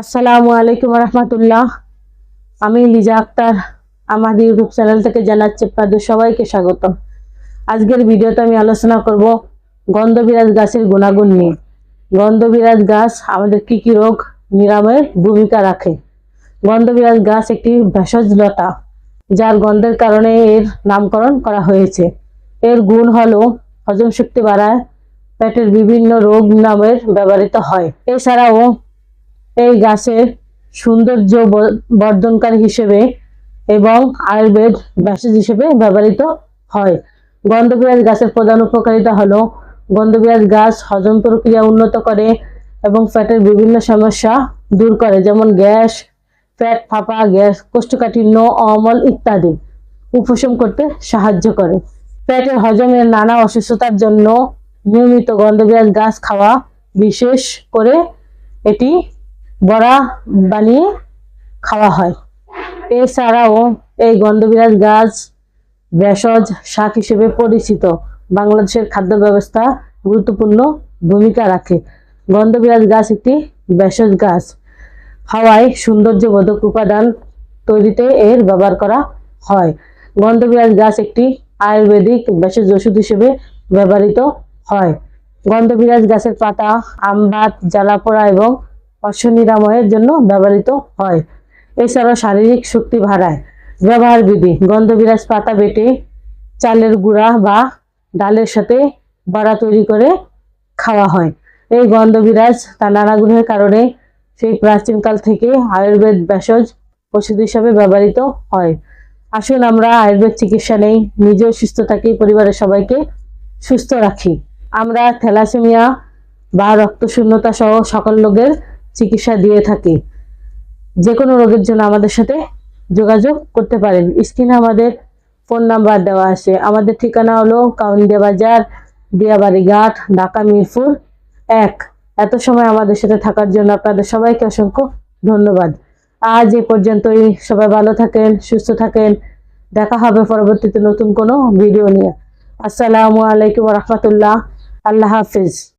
আসসালামু আলাইকুম রহমতুল্লাহ। আমি লিজা আক্তার, আমাদের ইউটিউব চ্যানেল থেকে জানাচ্ছি আপনাদের সবাইকে স্বাগত আজকের ভিডিওতে আমি আলোচনা করব গন্ধবিরাজ গাছের গুণাগুণ নিয়ে। গন্ধবিরাজ গাছ আমাদের কি কি রোগ নিরাময়ের ভূমিকা রাখে? গন্ধবিরাজ গাছ একটি ভেষজ লতা, যার গন্ধের কারণে এর নামকরণ করা হয়েছে। এর গুণ হলো হজম শক্তি বাড়ায়, পেটের বিভিন্ন রোগ নামের ব্যবহৃত হয়। এছাড়াও এই গাছের সৌন্দর্য বর্ধনকারী হিসেবে এবং আয়ুর্বেদ ভেষজ হিসেবে ব্যবহৃত হয়। গন্ধবিরাজ গাছের প্রধান উপকারিতা হলো গন্ধবিরাজ গাছ হজম প্রক্রিয়া উন্নত করে এবং ফ্যাটের বিভিন্ন সমস্যা দূর করে, যেমন গ্যাস, ফ্যাট ফাঁপা, গ্যাস কোষ্ঠকাঠিন্য, অমল ইত্যাদি। উপশম করতে সাহায্য করে। পেটের হজমের নানা অসুস্থতার জন্য নিয়মিত গন্ধবিরাজ গাছ খাওয়া বিশেষ করে এটি বড়া বানিয়ে খাওয়া হয়। এছাড়াও এই গন্ধবিরাজ গাছ, ভেষজ, শাক হিসেবে পরিচিত। বাংলাদেশের খাদ্য ব্যবস্থা গুরুত্বপূর্ণ ভূমিকা রাখে। গন্ধবিরাজ গাছ একটি ভেষজ গাছ। হাওয়ায় সৌন্দর্যবোধক উপাদান তৈরিতে এর ব্যবহার করা হয়। গন্ধবিরাজ গাছ একটি আয়ুর্বেদিক ভেষজ ওষুধ হিসেবে ব্যবহৃত হয়। গন্ধবিরাজ গাছের পাতা আমবাত জ্বালাপোড়া এবং অশ্ব নিরাময়ের জন্য ব্যবহৃত হয়। এছাড়াও শারীরিক শক্তি বাড়ায়। ব্যবহার বিধি, গন্ধবিরাজ পাতা বেটে চালের গুঁড়া বা ডালের সাথে বড়া তৈরি করে খাওয়া হয়। এই গন্ধবিরাজ তার নানা গুণের কারণে সেই প্রাচীনকাল থেকে আয়ুর্বেদ ভেষজ ওষুধ হিসাবে ব্যবহৃত হয়। আসুন আমরা আয়ুর্বেদ চিকিৎসা নেই নিজেও সুস্থ থাকি পরিবারের সবাইকে সুস্থ রাখি। আমরা থ্যালাসেমিয়া বা রক্তশূন্যতা সহ সকল রোগের চিকিৎসা দিয়ে থাকি। যে কোনো রোগের জন্য আমাদের সাথে যোগাযোগ করতে পারেন। স্ক্রিনে আমাদের ফোন নাম্বার দেওয়া আছে। আমাদের ঠিকানা হলো কাউন্দিয়া বাজার দিয়াবাড়ি ঘাট, ঢাকা, মিরপুর এক। এত সময় আমাদের সাথে থাকার জন্য আপনাদের সবাইকে অসংখ্য ধন্যবাদ। আজ এ পর্যন্তই। সবাই ভালো থাকেন, সুস্থ থাকেন। দেখা হবে পরবর্তীতে নতুন কোনো ভিডিও নিয়ে। আসসালামু আলাইকুম রহমতুল্লাহ। আল্লাহ হাফিজ।